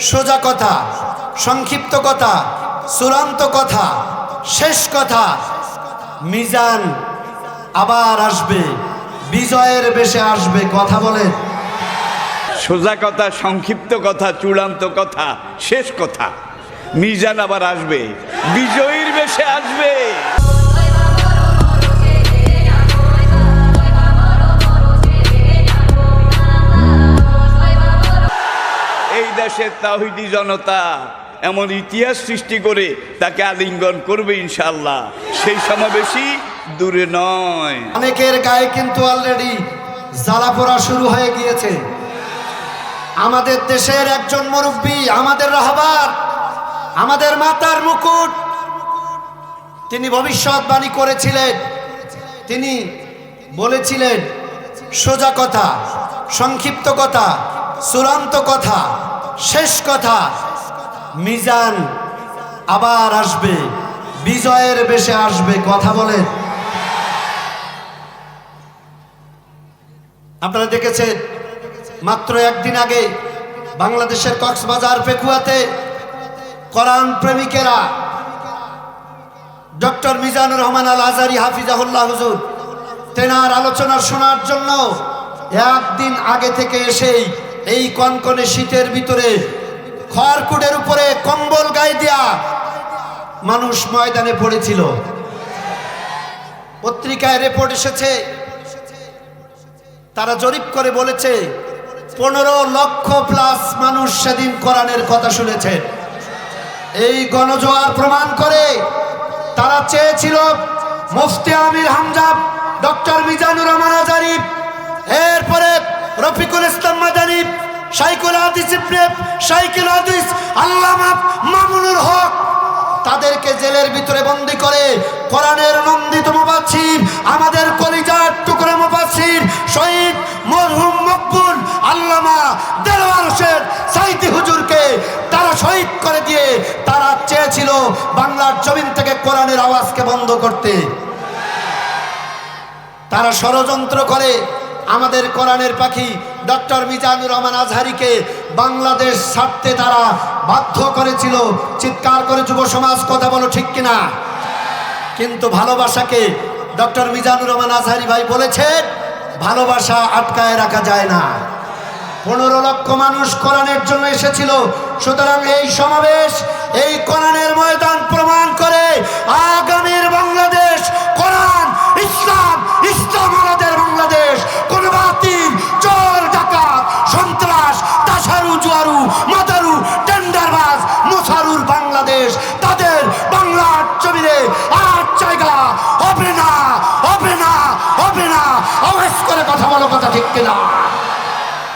সোজা কথা, সংক্ষিপ্ত কথা, চূড়ান্ত কথা, শেষ কথা। মিজান আবার আসবে, বিজয়ের বেশে আসবে, কথা বলেন সোজা কথা, সংক্ষিপ্ত কথা, চূড়ান্ত কথা, শেষ কথা। মিজান আবার আসবে, বিজয়ীর বেশে আসবে। দেশের তাহিদি জনতা এমন ইতিহাস সৃষ্টি করে তাকে আলিঙ্গন করবে ইনশাল্লাহ সেই সমাবেশই দূরে নয়। অনেকের গায়ে কিন্তু অলরেডি জ্বালা পোড়া শুরু হয়ে গিয়েছে। আমাদের দেশের একজন মুরব্বী, আমাদের রাহবার, আমাদের মাতার মুকুট, তিনি ভবিষ্যৎবাণী করেছিলেন। তিনি বলেছিলেন, সোজা কথা, সংক্ষিপ্ত কথা, চূড়ান্ত কথা। শেষ কথা, মিজান আবার আসবে, বিজয়ের বেশে আসবে, কথা বলেন। আপনারা দেখেছেন, মাত্র একদিন আগে বাংলাদেশের কক্সবাজার পেকুয়াতে কোরআন প্রেমিকেরা ডক্টর মিজানুর রহমান আল আজারি হাফিজাহুল্লাহ হুজুর, তেনার আলোচনা শোনার জন্য একদিন আগে থেকে এসেই এই কনকনে শীতের ভিতরে খড়কুটের উপরে কম্বল গায়ে দেয়া মানুষ ময়দানে পড়েছিল। পত্রিকায় রিপোর্ট এসেছে, তারা জরিপ করে বলেছে, পনেরো লক্ষ প্লাস মানুষ সেদিন কোরআনের কথা শুনেছেন এই গণজোয়ার প্রমাণ করে তারা চেয়েছিল মুফতি আমির হামজাব, ডক্টর মিজানুর রহমান আজারিফ রফিকুল ইসলাম মাদানি সাইকুল হাদিস ইবনে সাইকুল হাদিস, আল্লামা মামুনুর হক, তাদেরকে জেলের ভিতরে বন্দি করে কোরআনের নন্দিত মুবাসির আমাদের কলিজার টুকরো মুবাসির শহীদ মরহুম মকবুল আল্লামা দেলওয়ার হোসেন সাইদি হুজুরকে তারা শহীদ করে দিয়ে তারা চেয়েছিল বাংলার জমিন থেকে কোরআনের আওয়াজকে বন্ধ করতে। তারা ষড়যন্ত্র করে আমাদের কোরআনের পাখি ডক্টর মিজানুর রহমান আজহারিকে বাংলাদেশ ছাড়তে তারা বাধ্য করেছিল। চিৎকার করে যুব সমাজ কথা বলো ঠিক কিনা? কিন্তু ভালোবাসাকে ডক্টর মিজানুর রহমান আজহারি ভাই বলেছেন, ভালোবাসা আটকায় রাখা যায় না। পনেরো লক্ষ মানুষ কোরআনের জন্য এসেছিল। সুতরাং এই সমাবেশ, এই কোরআনের ময়দান হবে না হবে না হবে না আওয়াজ করে কথা বলো কথা ঠিক কিনা?